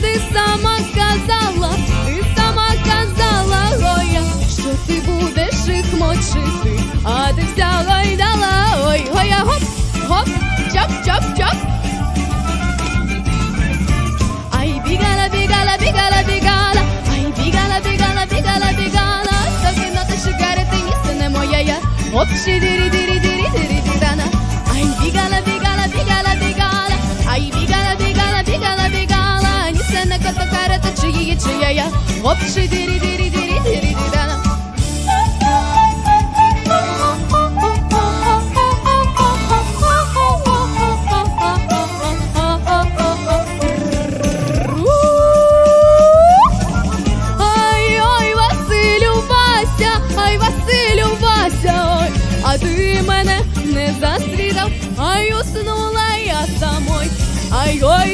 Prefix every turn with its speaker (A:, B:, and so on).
A: ти сама казала, ти сама казала, ой, що ти будеш їх мочити, а ти взяла й дала, ой, ой, гоп, гоп, чоп, чоп, чоп. Ай, бігала, бігала, бігала, бігала, ай, бігала, бігала, бігала, бігала, закинути шигарети місце не моя я. Оп, шидірі, дірі, дірі, дірі, дірана. Ай, бігала, бігала, бігала, її, чия я. Оп, шидірі, дірі, дірі, дірі, дірана. Ай, ой, Василю, Вася, ай, Василю, Вася, ой, а ти мене не засвідав, ай, уснула я самой, ай, гойдина, ай, гойдина,